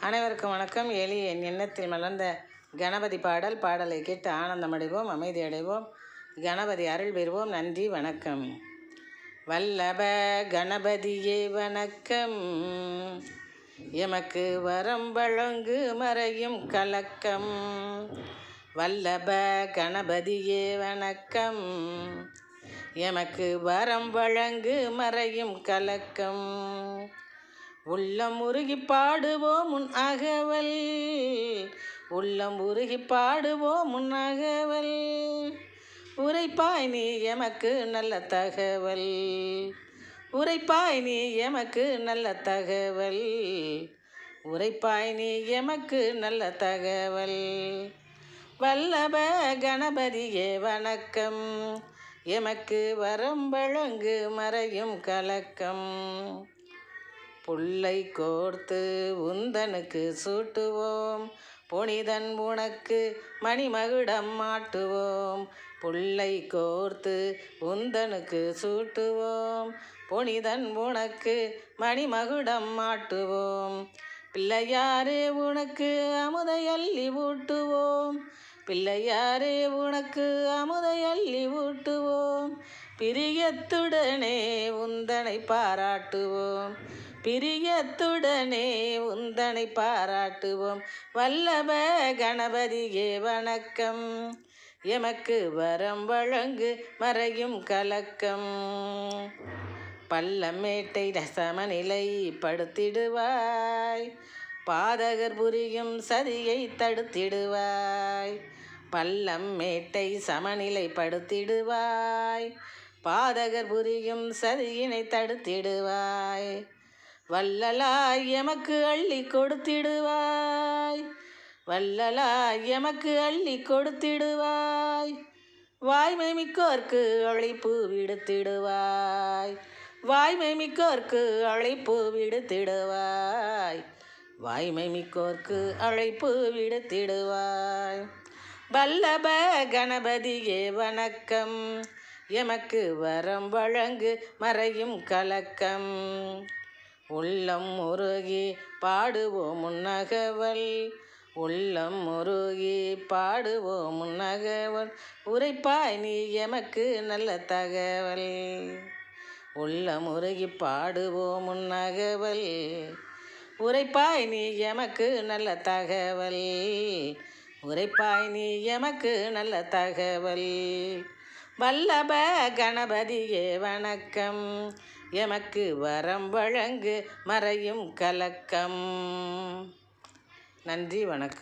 அனைவருக்கும் வணக்கம். எலி என் எண்ணத்தில் மலர்ந்த கணபதி பாடல் பாடலை கேட்டு ஆனந்தம் அடைவோம் அமைதி அடைவோம் கணபதி அருள் பெறுவோம். நன்றி வணக்கம். வல்லப கணபதியே வணக்கம். எமக்கு வரம் வழங்கு மறையும் கலக்கம். வல்லப கணபதியே வணக்கம். எமக்கு வரம் வழங்கு மறையும் கலக்கம். உள்ளம் உருகி பாடுவோம் முன் அகவல். உள்ளம் உருகி பாடுவோம் முன் அகவல். உரைப்பாய் நீ எமக்கு நல்ல தகவல். உரைப்பாய் நீ எமக்கு நல்ல தகவல். உரைப்பாய் நீ எமக்கு நல்ல தகவல். வல்லப கணபதியே வணக்கம். எமக்கு வரம் வழங்கு மறையும் கலக்கம். புல்லை கோர்த்து உந்தனுக்கு சூட்டுவோம். புனிதன் உனக்கு மணிமகுடம் மாட்டுவோம். புல்லை கோர்த்து உந்தனுக்கு சூட்டுவோம். புனிதன் உனக்கு மணிமகுடம் மாட்டுவோம். பிள்ளையாரே உனக்கு அமுதையள்ளி ஊட்டுவோம். பிள்ளையாரே உனக்கு அமுதையள்ளி ஊட்டுவோம். பிரியத்துடனே உந்தனை பாராட்டுவோம். பிரியத்துடனே உந்தனை பாராட்டுவோம். வல்லப கணபதியே வணக்கம். எமக்கு வரம் வழங்கு மறையும் கலக்கம். பள்ளமேட்டை சமநிலை படுத்திடுவாய். பாதகர் புரியும் சதியை தடுத்திடுவாய். பள்ளம் மேட்டை சமநிலை படுத்திடுவாய். பாதகர் புரியும் சதியினை தடுத்திடுவாய். வல்லலாய் எமக்கு அள்ளி கொடுத்திடுவாய். வல்லலாய் எமக்கு அள்ளி கொடுத்திடுவாய். வாய்மை மிக்கோர்க்கு அழைப்பு விடுத்திடுவாய். வாய்மை மிக்கோர்க்கு அழைப்பு விடுத்திடுவாய். வாய்மை மிக்கோர்க்கு அழைப்பு விடுத்திடுவாய். வல்லப கணபதியே வணக்கம். எமக்கு வரம் வழங்கு மறையும் கலக்கம். உள்ளம் முருகி பாடுவோம் முன்னகவல். உள்ளம் முருகி பாடுவோம் முன்னகவல். உரைப்பாய் நீ எமக்கு நல்ல தகவல். உள்ளம் முருகி பாடுவோம் முன்னகவல். உரைப்பாய் நீ எமக்கு நல்ல தகவல். உரைப்பாய் நீ எமக்கு நல்ல தகவல். வல்லப கணபதியே வணக்கம். எமக்கு வரம் வழங்கு மறையும் கலக்கம். நன்றி வணக்கம்.